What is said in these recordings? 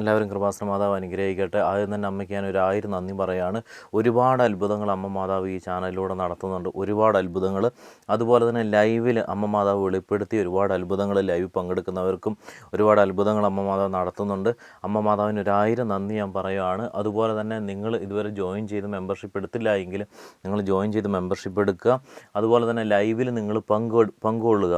എല്ലാവരും കൃപാസന മാതാവ് അനുഗ്രഹിക്കട്ടെ. ആദ്യം തന്നെ അമ്മയ്ക്ക് ഞാൻ ഒരു ആയിരം നന്ദി പറയാണ്. ഒരുപാട് അത്ഭുതങ്ങൾ അമ്മ മാതാവ് ഈ ചാനലിലൂടെ നടത്തുന്നുണ്ട്. ഒരുപാട് അത്ഭുതങ്ങൾ. അതുപോലെ തന്നെ ലൈവിൽ അമ്മ മാതാവ് വെളിപ്പെടുത്തി ഒരുപാട് അത്ഭുതങ്ങൾ ലൈവ് പങ്കെടുക്കുന്നവർക്കും ഒരുപാട് അത്ഭുതങ്ങൾ അമ്മ മാതാവ് നടത്തുന്നുണ്ട്. അമ്മ മാതാവിന് ഒരായിരം നന്ദി ഞാൻ പറയുകയാണ് അതുപോലെ തന്നെ നിങ്ങൾ ഇതുവരെ ജോയിൻ ചെയ്ത് മെമ്പർഷിപ്പ് എടുത്തില്ല എങ്കിൽ നിങ്ങൾ ജോയിൻ ചെയ്ത് മെമ്പർഷിപ്പ് എടുക്കുക. അതുപോലെ തന്നെ ലൈവിൽ നിങ്ങൾ പങ്കു പങ്കുകൊള്ളുക.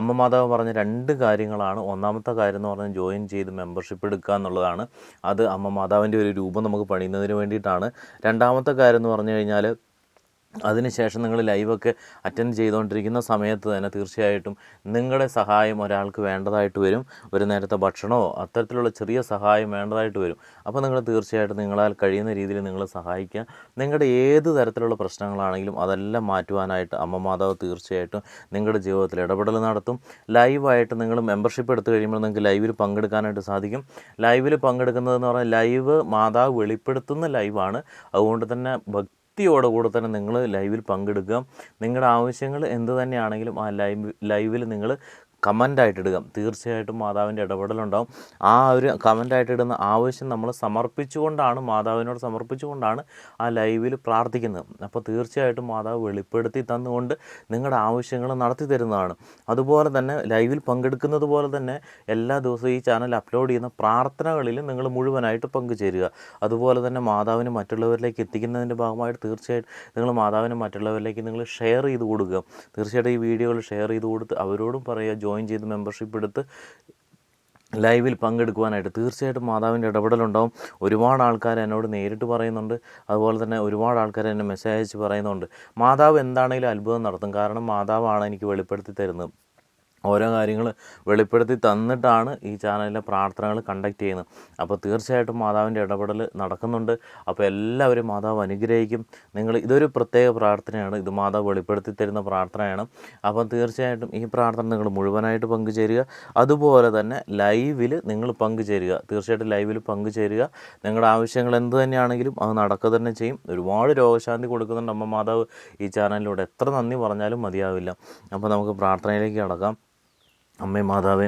അമ്മ മാതാവ് പറഞ്ഞ രണ്ട് കാര്യങ്ങളാണ്. ഒന്നാമത്തെ കാര്യം എന്ന് പറഞ്ഞാൽ ജോയിൻ ചെയ്ത് മെമ്പർഷിപ്പ് എടുക്കുക എന്നുള്ളതാണ്. അത് അമ്മ മാതാവിന്റെ ഒരു രൂപം നമുക്ക് പണിയുന്നതിന് വേണ്ടിയിട്ടാണ്. രണ്ടാമത്തെ കാര്യം എന്ന് പറഞ്ഞു കഴിഞ്ഞാൽ അതിനുശേഷം നിങ്ങൾ ലൈവൊക്കെ അറ്റൻഡ് ചെയ്തുകൊണ്ടിരിക്കുന്ന സമയത്ത് തന്നെ തീർച്ചയായിട്ടും നിങ്ങളുടെ സഹായം ഒരാൾക്ക് വേണ്ടതായിട്ട് വരും. ഒരു നേരത്തെ ഭക്ഷണമോ അത്തരത്തിലുള്ള ചെറിയ സഹായം വേണ്ടതായിട്ട് വരും. അപ്പോൾ നിങ്ങൾ തീർച്ചയായിട്ടും നിങ്ങളാൽ കഴിയുന്ന രീതിയിൽ നിങ്ങൾ സഹായിക്കുക. നിങ്ങളുടെ ഏത് തരത്തിലുള്ള പ്രശ്നങ്ങളാണെങ്കിലും അതെല്ലാം മാറ്റുവാനായിട്ട് അമ്മ മാതാവ് തീർച്ചയായിട്ടും നിങ്ങളുടെ ജീവിതത്തിൽ ഇടപെടൽ നടത്തും. ലൈവായിട്ട് നിങ്ങൾ മെമ്പർഷിപ്പ് എടുത്തു കഴിയുമ്പോൾ നിങ്ങൾക്ക് ലൈവിൽ പങ്കെടുക്കാനായിട്ട് സാധിക്കും. ലൈവിൽ പങ്കെടുക്കുന്നതെന്ന് പറഞ്ഞാൽ ലൈവ് മാതാവ് വെളിപ്പെടുത്തുന്ന ലൈവാണ് അതുകൊണ്ട് തന്നെ ഭക്തി ഭക്തിയോടുകൂടെ തന്നെ നിങ്ങൾ ലൈവിൽ പങ്കെടുക്കുക. നിങ്ങളുടെ ആവശ്യങ്ങൾ എന്ത് തന്നെയാണെങ്കിലും ആ ലൈവ് ലൈവിൽ നിങ്ങൾ കമന്റായിട്ട് ഇടുക തീർച്ചയായിട്ടും മാതാവിന്റെ ഇടപെടലുണ്ടാവും. ആ ഒരു കമന്റായിട്ട് ഇടുന്ന ആവശ്യം നമ്മൾ സമർപ്പിച്ചുകൊണ്ടാണ് മാതാവിനോട് സമർപ്പിച്ചുകൊണ്ടാണ് ആ ലൈവിൽ പ്രാർത്ഥിക്കുന്നത്. അപ്പോൾ തീർച്ചയായിട്ടും മാതാവ് വെളിപ്പെടുത്തി തന്നുകൊണ്ട് നിങ്ങളുടെ ആവശ്യങ്ങൾ നടത്തി തരുന്നതാണ്. അതുപോലെ തന്നെ ലൈവിൽ പങ്കെടുക്കുന്നത് പോലെ തന്നെ എല്ലാ ദിവസവും ഈ ചാനൽ അപ്ലോഡ് ചെയ്യുന്ന പ്രാർത്ഥനകളിലും നിങ്ങൾ മുഴുവനായിട്ട് പങ്കുചേരുക. അതുപോലെ തന്നെ മാതാവിന് മറ്റുള്ളവരിലേക്ക് എത്തിക്കുന്നതിന്റെ ഭാഗമായിട്ട് തീർച്ചയായിട്ടും നിങ്ങൾ മാതാവിന് മറ്റുള്ളവരിലേക്ക് നിങ്ങൾ ഷെയർ ചെയ്ത് കൊടുക്കുക. തീർച്ചയായിട്ടും ഈ വീഡിയോകൾ ഷെയർ ചെയ്ത് കൊടുത്ത് അവരോടും പറയുക ജോയിൻ ചെയ്ത് മെമ്പർഷിപ്പ് എടുത്ത് ലൈവിൽ പങ്കെടുക്കുവാനായിട്ട് തീർച്ചയായിട്ടും മാതാവിന്റെ ഇടപെടലുണ്ടാവും. ഒരുപാട് ആൾക്കാർ എന്നോട് നേരിട്ട് പറയുന്നുണ്ട്. അതുപോലെ തന്നെ ഒരുപാട് ആൾക്കാർ എന്നെ മെസ്സേജ് അയച്ച് പറയുന്നുണ്ട്. മാതാവ് എന്താണെങ്കിലും അത്ഭുതം നടത്തും. കാരണം മാതാവാണ് എനിക്ക് വെളിപ്പെടുത്തി തരുന്നത്. ഓരോ കാര്യങ്ങൾ വെളിപ്പെടുത്തി തന്നിട്ടാണ് ഈ ചാനലിലെ പ്രാർത്ഥനകൾ കണ്ടക്ട് ചെയ്യുന്നത്. അപ്പോൾ തീർച്ചയായിട്ടും മാതാവിന്റെ ഇടപെടൽ നടക്കുന്നുണ്ട്. അപ്പോൾ എല്ലാവരും മാതാവ് അനുഗ്രഹിക്കും. നിങ്ങൾ ഇതൊരു പ്രത്യേക പ്രാർത്ഥനയാണ്. ഇത് മാതാവ് വെളിപ്പെടുത്തി തരുന്ന പ്രാർത്ഥനയാണ്. അപ്പം തീർച്ചയായിട്ടും ഈ പ്രാർത്ഥന നിങ്ങൾ മുഴുവനായിട്ട് പങ്കുചേരുക. അതുപോലെ തന്നെ ലൈവിൽ നിങ്ങൾ പങ്കുചേരുക. തീർച്ചയായിട്ടും ലൈവിൽ പങ്കുചേരുക. നിങ്ങളുടെ ആവശ്യങ്ങൾ എന്ത് തന്നെയാണെങ്കിലും അത് നടക്കുക തന്നെ ചെയ്യും. ഒരുപാട് രോഗശാന്തി കൊടുക്കുന്നുണ്ട് അമ്മ മാതാവ് ഈ ചാനലിലൂടെ. എത്ര നന്ദി പറഞ്ഞാലും മതിയാവില്ല. അപ്പോൾ നമുക്ക് പ്രാർത്ഥനയിലേക്ക് കടക്കാം. അമ്മേ മാതാവേ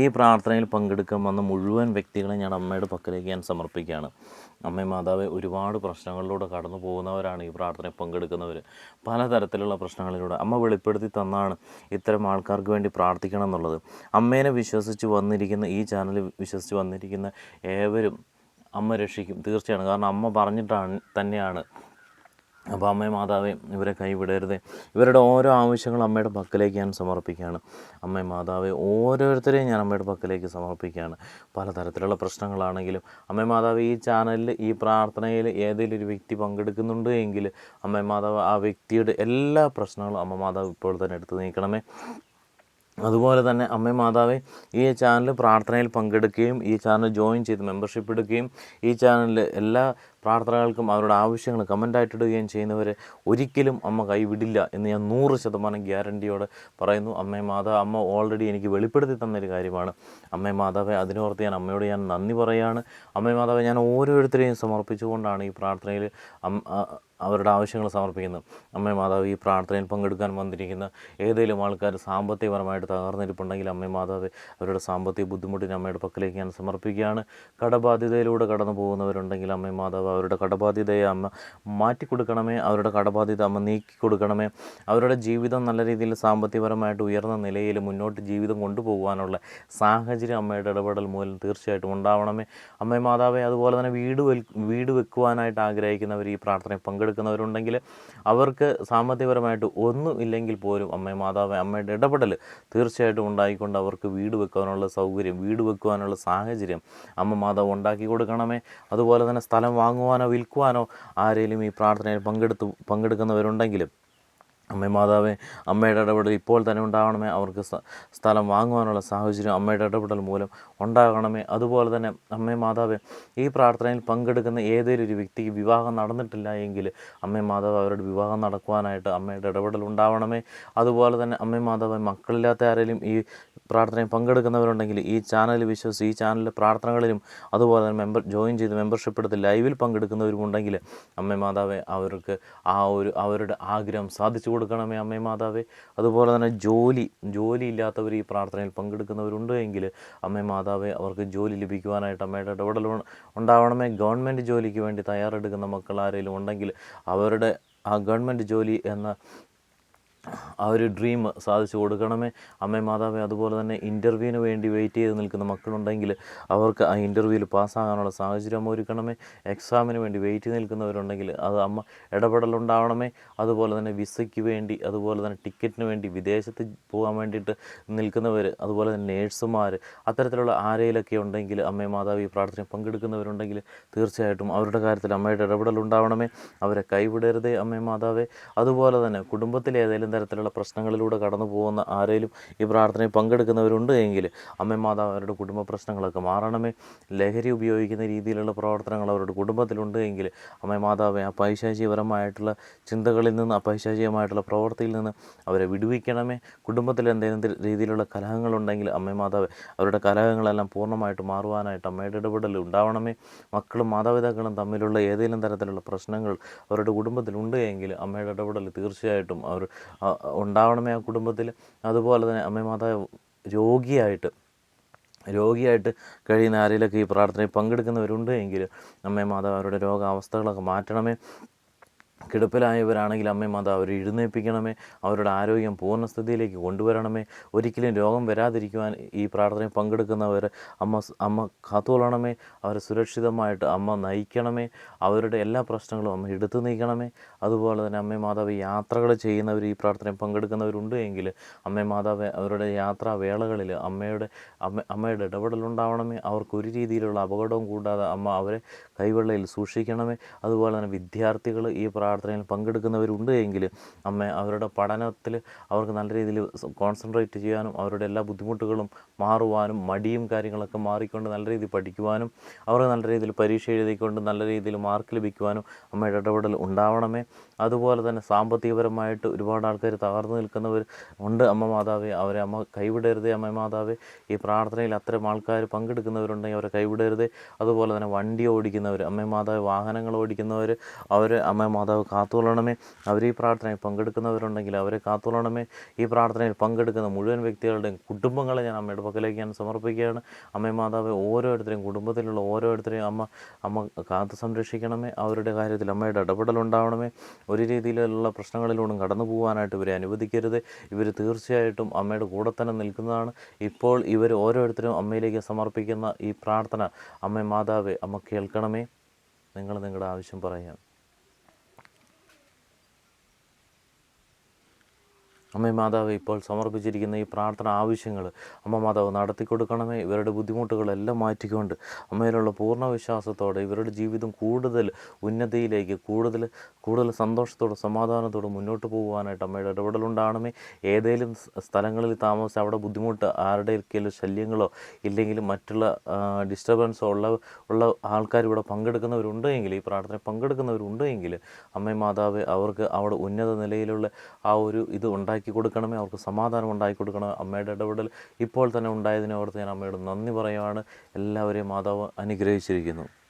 ഈ പ്രാർത്ഥനയിൽ പങ്കെടുക്കാൻ വന്ന മുഴുവൻ വ്യക്തികളെ ഞാൻ അമ്മയുടെ പക്കലേക്ക് ഞാൻ സമർപ്പിക്കുകയാണ്. അമ്മേ മാതാവേ ഒരുപാട് പ്രശ്നങ്ങളിലൂടെ കടന്നു പോകുന്നവരാണ് ഈ പ്രാർത്ഥനയിൽ പങ്കെടുക്കുന്നവർ പലതരത്തിലുള്ള പ്രശ്നങ്ങളിലൂടെ അമ്മ വെളിപ്പെടുത്തി തന്നാണ് ഇത്തരം ആൾക്കാർക്ക് വേണ്ടി പ്രാർത്ഥിക്കണം എന്നുള്ളത്. അമ്മേനെ വിശ്വസിച്ച് വന്നിരിക്കുന്ന ഈ ചാനൽ വിശ്വസിച്ച് വന്നിരിക്കുന്ന ഏവരും അമ്മ രക്ഷിക്കും തീർച്ചയാണ്. കാരണം അമ്മ പറഞ്ഞിട്ടാണ് തന്നെയാണ് അപ്പോൾ അമ്മേ മാതാവേ ഇവരെ കൈവിടരുതേ. ഇവരുടെ ഓരോ ആവശ്യങ്ങളും അമ്മയുടെ പക്കലേക്ക് ഞാൻ സമർപ്പിക്കുകയാണ്. അമ്മേ മാതാവേ ഓരോരുത്തരെയും ഞാൻ അമ്മയുടെ പക്കലേക്ക് സമർപ്പിക്കുകയാണ്. പലതരത്തിലുള്ള പ്രശ്നങ്ങളാണെങ്കിലും അമ്മേ മാതാവ് ഈ ചാനലിൽ ഈ പ്രാർത്ഥനയിൽ ഏതെങ്കിലും ഒരു വ്യക്തി പങ്കെടുക്കുന്നുണ്ട് എങ്കിൽ അമ്മേ മാതാവ് ആ വ്യക്തിയുടെ എല്ലാ പ്രശ്നങ്ങളും അമ്മ മാതാവ് ഇപ്പോൾ തന്നെ എടുത്തു നീക്കണമേ. അതുപോലെ തന്നെ അമ്മ മാതാവേ ഈ ചാനൽ പ്രാർത്ഥനയിൽ പങ്കെടുക്കുകയും ഈ ചാനൽ ജോയിൻ ചെയ്ത് മെമ്പർഷിപ്പ് എടുക്കുകയും ഈ ചാനലിൽ എല്ലാ പ്രാർത്ഥനകൾക്കും അവരുടെ ആവശ്യങ്ങൾ കമന്റായിട്ട് ഇടുകയും ചെയ്യുന്നവരെ ഒരിക്കലും അമ്മ കൈവിടില്ല എന്ന് ഞാൻ നൂറ് ശതമാനം ഗ്യാരണ്ടിയോടെ പറയുന്നു. അമ്മേ മാതാവ് അമ്മ ഓൾറെഡി എനിക്ക് വെളിപ്പെടുത്തി തന്നൊരു കാര്യമാണ്. അമ്മേ മാതാവെ അതിനോർത്ത് ഞാൻ അമ്മയോട് ഞാൻ നന്ദി പറയുകയാണ് അമ്മേ മാതാവെ ഞാൻ ഓരോരുത്തരെയും സമർപ്പിച്ചുകൊണ്ടാണ് ഈ പ്രാർത്ഥനയിൽ അവരുടെ ആവശ്യങ്ങൾ സമർപ്പിക്കുന്നത്. അമ്മേ മാതാവ് ഈ പ്രാർത്ഥനയിൽ പങ്കെടുക്കാൻ വന്നിരിക്കുന്ന ഏതെങ്കിലും ആൾക്കാർ സാമ്പത്തികപരമായിട്ട് തകർന്നിരിപ്പുണ്ടെങ്കിൽ അമ്മേ മാതാവ് അവരുടെ സാമ്പത്തിക ബുദ്ധിമുട്ടിന് അമ്മയുടെ പക്കലേക്ക് ഞാൻ സമർപ്പിക്കുകയാണ്. കടബാധ്യതയിലൂടെ കടന്നു പോകുന്നവരുണ്ടെങ്കിൽ അമ്മേ മാതാവ് അവരുടെ കടബാധ്യതയെ അമ്മ മാറ്റിക്കൊടുക്കണമേ അവരുടെ കടബാധ്യത അമ്മ നീക്കി കൊടുക്കണമേ അവരുടെ ജീവിതം നല്ല രീതിയിൽ സാമ്പത്തികപരമായിട്ട് ഉയർന്ന നിലയിൽ മുന്നോട്ട് ജീവിതം കൊണ്ടുപോകാനുള്ള സാഹചര്യം അമ്മയുടെ ഇടപെടൽ മൂലം തീർച്ചയായിട്ടും ഉണ്ടാവണമേ. അമ്മേ മാതാവേ അതുപോലെ തന്നെ വീട് വീട് വെക്കുവാനായിട്ട് ആഗ്രഹിക്കുന്നവർ ഈ പ്രാർത്ഥനയിൽ പങ്കെടുക്കുന്നവരുണ്ടെങ്കിൽ അവർക്ക് സാമ്പത്തികപരമായിട്ട് ഒന്നും ഇല്ലെങ്കിൽ പോലും അമ്മേ മാതാവേ അമ്മയുടെ ഇടപെടൽ തീർച്ചയായിട്ടും ഉണ്ടായിക്കൊണ്ട് അവർക്ക് വീട് വെക്കാനുള്ള സൗകര്യം വീട് വെക്കുവാനുള്ള സാഹചര്യം അമ്മ മാതാവ് ഉണ്ടാക്കി കൊടുക്കണമേ അതുപോലെ തന്നെ സ്ഥലം വാങ്ങുവാനോ വിൽക്കുവാനോ ആരെങ്കിലും ഈ പ്രാർത്ഥനയിൽ പങ്കെടുത്തു പങ്കെടുക്കുന്നവരുണ്ടെങ്കിലും അമ്മേ മാതാവേ അമ്മയുടെ ഇടപെടൽ ഇപ്പോൾ തന്നെ ഉണ്ടാകണമേ അവർക്ക് സ്ഥലം വാങ്ങുവാനുള്ള സാഹചര്യം അമ്മയുടെ ഇടപെടൽ മൂലം ഉണ്ടാകണമേ. അതുപോലെ തന്നെ അമ്മേ മാതാവേ ഈ പ്രാർത്ഥനയിൽ പങ്കെടുക്കുന്ന ഏതെങ്കിലും ഒരു വ്യക്തിക്ക് വിവാഹം നടന്നിട്ടില്ല എങ്കിൽ അമ്മേ മാതാവ് അവരുടെ വിവാഹം നടക്കുവാനായിട്ട് അമ്മയുടെ ഇടപെടൽ ഉണ്ടാവണമേ. അതുപോലെ തന്നെ അമ്മേ മാതാവ് മക്കളില്ലാത്ത ആരെങ്കിലും ഈ പ്രാർത്ഥനയിൽ പങ്കെടുക്കുന്നവരുണ്ടെങ്കിൽ ഈ ചാനൽ വിശ്വസിച്ച് ഈ ചാനലിലെ പ്രാർത്ഥനകളിലും അതുപോലെ തന്നെ മെമ്പർ ജോയിൻ ചെയ്ത് മെമ്പർഷിപ്പ് എടുത്ത് ലൈവിൽ പങ്കെടുക്കുന്നവരുമുണ്ടെങ്കിൽ അമ്മേ മാതാവേ അവർക്ക് ആ ഒരു അവരുടെ ആഗ്രഹം സാധിച്ചു കൊടുക്കണമേ അമ്മേ മാതാവേ. അതുപോലെ തന്നെ ജോലി ജോലി ഇല്ലാത്തവർ ഈ പ്രാർത്ഥനയിൽ പങ്കെടുക്കുന്നവരുണ്ട് എങ്കിൽ അമ്മേ മാതാവേ അവർക്ക് ജോലി ലഭിക്കുവാനായിട്ട് അമ്മയുടെ ഇടപെടൽ ഉണ്ടാവണമേ. ഗവൺമെന്റ് ജോലിക്ക് വേണ്ടി തയ്യാറെടുക്കുന്ന മക്കൾ ആരെങ്കിലും ഉണ്ടെങ്കിൽ അവരുടെ ആ ഗവൺമെന്റ് ജോലി എന്ന ആ ഒരു ഡ്രീം സാധിച്ചു കൊടുക്കണമേ. അമ്മേ മാതാവേ അതുപോലെ തന്നെ ഇന്റർവ്യൂവിന് വേണ്ടി വെയിറ്റ് ചെയ്ത് നിൽക്കുന്ന മക്കളുണ്ടെങ്കിൽ അവർക്ക് ആ ഇന്റർവ്യൂവിൽ പാസ്സാകാനുള്ള സാഹചര്യം ഒരുക്കണമേ. എക്സാമിന് വേണ്ടി വെയിറ്റ് ചെയ്ത് നിൽക്കുന്നവരുണ്ടെങ്കിൽ അത് അമ്മ ഇടപെടലുണ്ടാവണമേ. അതുപോലെ തന്നെ വിസയ്ക്ക് വേണ്ടി അതുപോലെ തന്നെ ടിക്കറ്റിന് വേണ്ടി വിദേശത്ത് പോകാൻ വേണ്ടിയിട്ട് നിൽക്കുന്നവർ അതുപോലെ തന്നെ നേഴ്സുമാർ അത്തരത്തിലുള്ള ആരെയിലൊക്കെ ഉണ്ടെങ്കിൽ അമ്മേ മാതാവ് ഈ പ്രാർത്ഥനയിൽ പങ്കെടുക്കുന്നവരുണ്ടെങ്കിൽ തീർച്ചയായിട്ടും അവരുടെ കാര്യത്തിൽ അമ്മയുടെ ഇടപെടലുണ്ടാവണമേ. അവരെ കൈവിടരുതേ അമ്മേ മാതാവേ. അതുപോലെ തന്നെ കുടുംബത്തിലെ ഏതെങ്കിലും തരത്തിലുള്ള പ്രശ്നങ്ങളിലൂടെ കടന്നു പോകുന്ന ആരെങ്കിലും ഈ പ്രാർത്ഥനയിൽ പങ്കെടുക്കുന്നവരുണ്ട് എങ്കിൽ അമ്മേ മാതാവ് അവരുടെ കുടുംബ പ്രശ്നങ്ങളൊക്കെ മാറണമേ. ലഹരി ഉപയോഗിക്കുന്ന രീതിയിലുള്ള പ്രവർത്തനങ്ങൾ അവരുടെ കുടുംബത്തിലുണ്ട് എങ്കിൽ അമ്മേ മാതാവെ ആ പൈശാചികപരമായിട്ടുള്ള ചിന്തകളിൽ നിന്ന് ആ പൈശാചികമായിട്ടുള്ള പ്രവൃത്തിയിൽ നിന്ന് അവരെ വിടുവിക്കണമേ. കുടുംബത്തിൽ എന്തെങ്കിലും രീതിയിലുള്ള കലഹങ്ങളുണ്ടെങ്കിൽ അമ്മേ മാതാവെ അവരുടെ കലഹങ്ങളെല്ലാം പൂർണമായിട്ട് മാറുവാനായിട്ട് അമ്മയുടെ ഇടപെടൽ ഉണ്ടാവണമേ. മക്കളും മാതാപിതാക്കളും തമ്മിലുള്ള ഏതെങ്കിലും തരത്തിലുള്ള പ്രശ്നങ്ങൾ അവരുടെ കുടുംബത്തിലുണ്ട് എങ്കിൽ അമ്മയുടെ ഇടപെടൽ തീർച്ചയായിട്ടും അവർ ഉണ്ടാവണമേ ആ കുടുംബത്തിൽ. അതുപോലെ തന്നെ അമ്മേ മാതാ രോഗിയായിട്ട് രോഗിയായിട്ട് കഴിയുന്ന ആരെങ്കിലൊക്കെ ഈ പ്രാർത്ഥനയിൽ പങ്കെടുക്കുന്നവരുണ്ട് എങ്കിൽ അമ്മേ മാതാവ് അവരുടെ രോഗാവസ്ഥകളൊക്കെ മാറ്റണമേ. കിടപ്പിലായവരാണെങ്കിൽ അമ്മേ മാതാവ് അവരെ എഴുന്നേൽപ്പിക്കണമേ. അവരുടെ ആരോഗ്യം പൂർണസ്ഥിതിയിലേക്ക് കൊണ്ടുവരണമേ. ഒരിക്കലും രോഗം വരാതിരിക്കുവാൻ ഈ പ്രാർത്ഥനയിൽ പങ്കെടുക്കുന്നവർ അമ്മ അമ്മ കാത്തുകൊള്ളണമേ. അവരെ സുരക്ഷിതമായിട്ട് അമ്മ നയിക്കണമേ. അവരുടെ എല്ലാ പ്രശ്നങ്ങളും അമ്മ എടുത്തു നീക്കണമേ. അതുപോലെ തന്നെ അമ്മേ മാതാവ് യാത്രകൾ ചെയ്യുന്നവർ ഈ പ്രാർത്ഥനയിൽ പങ്കെടുക്കുന്നവരുണ്ട് എങ്കിൽ അമ്മേ മാതാവ് അവരുടെ യാത്രാവേളകളിൽ അമ്മയുടെ അമ്മ അമ്മയുടെ ഇടപെടലുണ്ടാവണമേ അവർക്ക് ഒരു രീതിയിലുള്ള അപകടവും കൂടാതെ അമ്മ അവരെ കൈവെള്ളയിൽ സൂക്ഷിക്കണമേ. അതുപോലെ തന്നെ വിദ്യാർത്ഥികൾ ഈ പ്രാർത്ഥനയിൽ പങ്കെടുക്കുന്നവരുണ്ട് എങ്കിൽ അമ്മ അവരുടെ പഠനത്തിൽ അവർക്ക് നല്ല രീതിയിൽ കോൺസെൻട്രേറ്റ് ചെയ്യാനും അവരുടെ എല്ലാ ബുദ്ധിമുട്ടുകളും മാറുവാനും മടിയും കാര്യങ്ങളൊക്കെ മാറിക്കൊണ്ട് നല്ല രീതിയിൽ പഠിക്കുവാനും അവർ നല്ല രീതിയിൽ പരീക്ഷ എഴുതിക്കൊണ്ട് നല്ല രീതിയിൽ മാർക്ക് ലഭിക്കുവാനും അമ്മയുടെ ഇടപെടൽ ഉണ്ടാവണമേ. അതുപോലെ തന്നെ സാമ്പത്തികപരമായിട്ട് ഒരുപാട് ആൾക്കാർ തകർന്നു നിൽക്കുന്നവർ ഉണ്ട് അമ്മ മാതാവേ. അവരെ അമ്മ കൈവിടരുത് അമ്മ മാതാവേ. ഈ പ്രാർത്ഥനയിൽ അത്തരം ആൾക്കാർ പങ്കെടുക്കുന്നവരുണ്ടെങ്കിൽ അവരെ കൈവിടരുത്. അതുപോലെ തന്നെ വണ്ടി ഓടിക്കുന്നവർ അമ്മ മാതാവ് വാഹനങ്ങൾ ഓടിക്കുന്നവർ അവർ അമ്മ മാതാവ് കാത്തുകൊള്ളണമേ. അവർ ഈ പ്രാർത്ഥനയിൽ പങ്കെടുക്കുന്നവരുണ്ടെങ്കിൽ അവരെ കാത്തുകൊള്ളണമേ. ഈ പ്രാർത്ഥനയിൽ പങ്കെടുക്കുന്ന മുഴുവൻ വ്യക്തികളുടെയും കുടുംബങ്ങളെ ഞാൻ അമ്മയുടെ പക്കലേക്ക് ഞാൻ സമർപ്പിക്കുകയാണ്. അമ്മ മാതാവ് ഓരോരുത്തരെയും കുടുംബത്തിലുള്ള ഓരോരുത്തരെയും അമ്മ അമ്മ കാത്തു സംരക്ഷിക്കണമേ. അവരുടെ കാര്യത്തിൽ അമ്മയുടെ ഇടപെടൽ ഉണ്ടാവണമേ. ഒരു രീതിയിലുള്ള പ്രശ്നങ്ങളിലൂടെ കടന്നു പോകാനായിട്ട് ഇവരെ അനുവദിക്കരുത്. ഇവർ തീർച്ചയായിട്ടും അമ്മയുടെ കൂടെ തന്നെ നിൽക്കുന്നതാണ്. ഇപ്പോൾ ഇവർ ഓരോരുത്തരും അമ്മയിലേക്ക് സമർപ്പിക്കുന്ന ഈ പ്രാർത്ഥന അമ്മ മാതാവേ അമ്മ കേൾക്കണമേ. നിങ്ങൾ നിങ്ങളുടെ ആവശ്യം പറയാം. അമ്മ മാതാവ് ഇപ്പോൾ സമർപ്പിച്ചിരിക്കുന്ന ഈ പ്രാർത്ഥന ആവശ്യങ്ങൾ അമ്മ മാതാവ് നടത്തി കൊടുക്കണമേ ഇവരുടെ ബുദ്ധിമുട്ടുകളെല്ലാം മാറ്റിക്കൊണ്ട് അമ്മയിലുള്ള പൂർണ വിശ്വാസത്തോടെ ഇവരുടെ ജീവിതം കൂടുതൽ ഉന്നതിയിലേക്ക് കൂടുതൽ കൂടുതൽ സന്തോഷത്തോടെ സമാധാനത്തോടെ മുന്നോട്ട് പോകുവാനായിട്ട് അമ്മയുടെ ഇടപെടലുണ്ടാകണമേ. ഏതെങ്കിലും സ്ഥലങ്ങളിൽ താമസിച്ച് അവിടെ ബുദ്ധിമുട്ട് ആരുടെയൊക്കെയും ശല്യങ്ങളോ ഇല്ലെങ്കിൽ മറ്റുള്ള ഡിസ്റ്റർബൻസോ ഉള്ള ഉള്ള ആൾക്കാർ ഇവിടെ പങ്കെടുക്കുന്നവരുണ്ട് എങ്കിൽ ഈ പ്രാർത്ഥന പങ്കെടുക്കുന്നവരുണ്ട് എങ്കിൽ അമ്മ മാതാവ് അവർക്ക് അവിടെ ഉന്നത നിലയിലുള്ള ആ ഒരു ഇത് ഉണ്ടാക്കി കൊടുക്കണമേ അവർക്ക് സമാധാനം ഉണ്ടാക്കി കൊടുക്കണമേ അമ്മയുടെ ഇടപെടൽ ഇപ്പോൾ തന്നെ ഉണ്ടായതിനെ ഓർത്ത് ഞാൻ അമ്മയോട് നന്ദി പറയുവാണ്. എല്ലാവരെയും മാതാവ് അനുഗ്രഹിച്ചിരിക്കുന്നു.